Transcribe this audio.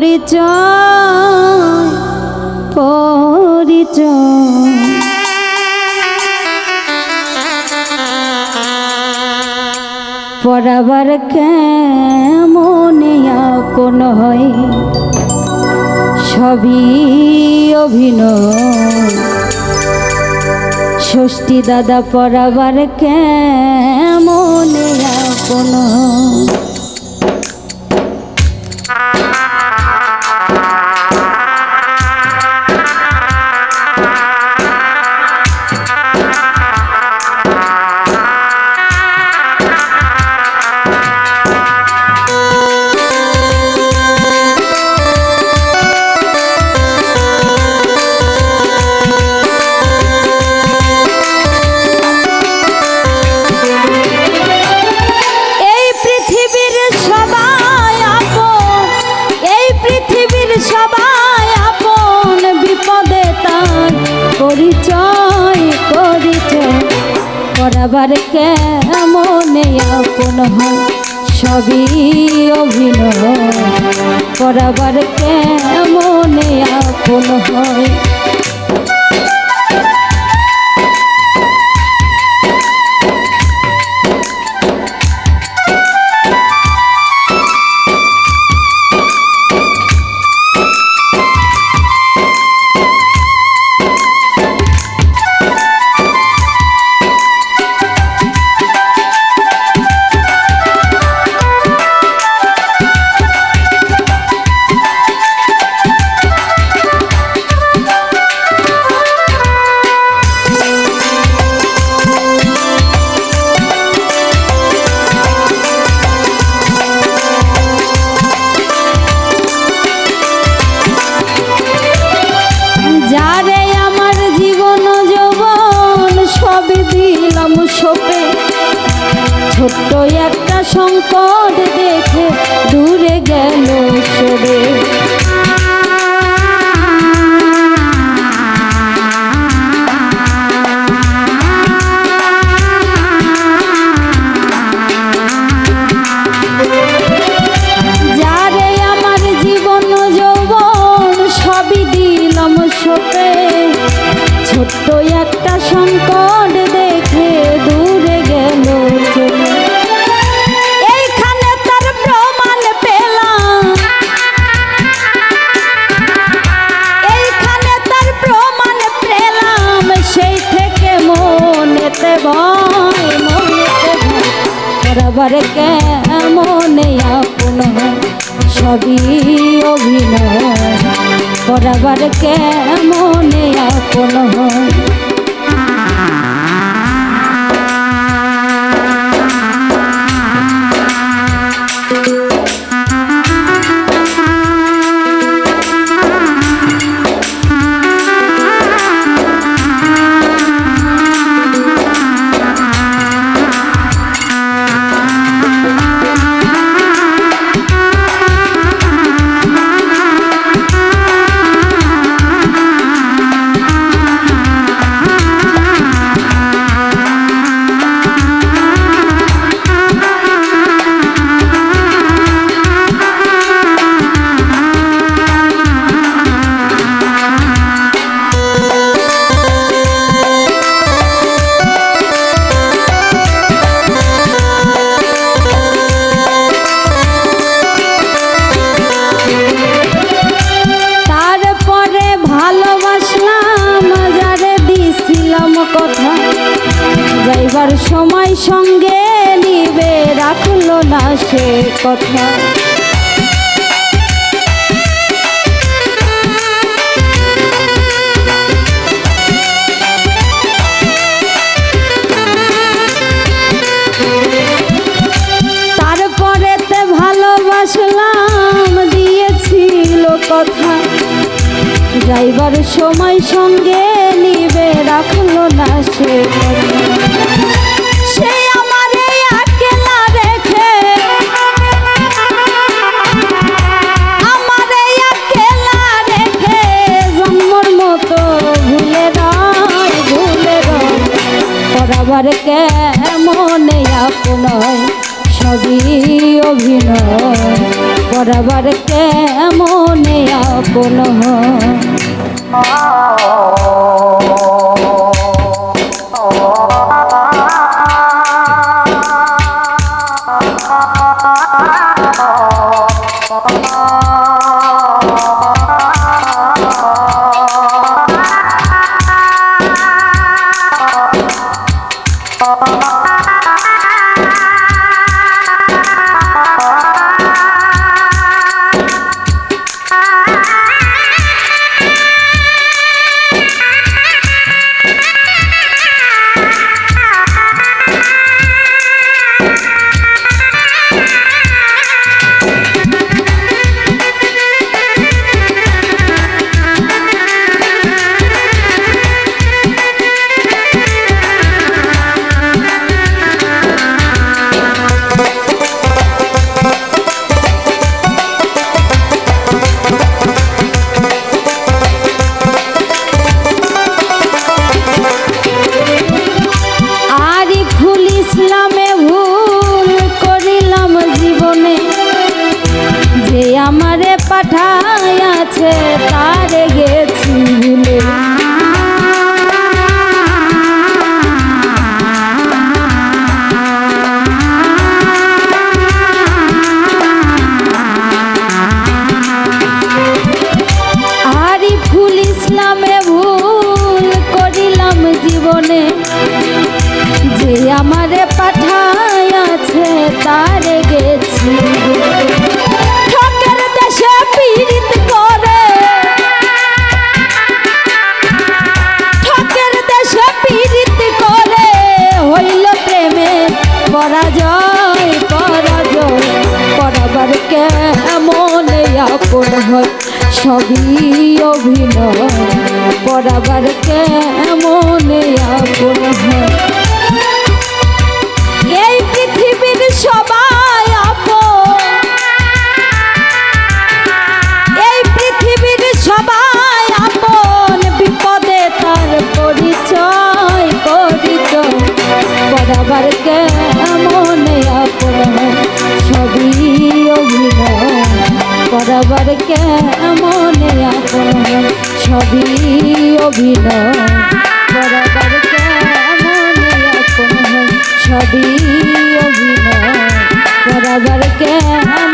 পরিচয় পরিচয় পরাবার আপন হয় সবই অভিনয় ষষ্ঠী দাদা পরাবার কেমনে আপন হয়? করাবার কেমনে আপন হয়? সবই অভিনয়। করাবার কেমনে আপন হয়? সংকট দেখে দূরে গেল সোপে ছোট্ট একটা সংকট দেখে বরাবর কেমনে আপন সবই অভিনয়। বরাবর কেমনে আপন সময় সঙ্গে নিবে, রাখল না সে কথা ভালোবাসলাম, দিয়েছিল কথা যাইবার সময় সঙ্গে নিবে, রাখল না সে কথা। পরাবার কেমনে আপনায় সবই অভিনয়। পরাবার কেমনে আপন হয়? আমারে পাঠায় আছে তারে গেছি। ঠকের করে। ঠকের দেশে পীড়িত করে। হইল প্রেমে হয়, সবই অভিনয়। পরাবার কেমন আপন হয়। সবই অভিনয় বরাবর কেমন আপন সবই অভিনয় বরাবর কেমন অভিনয় করাবার কেমন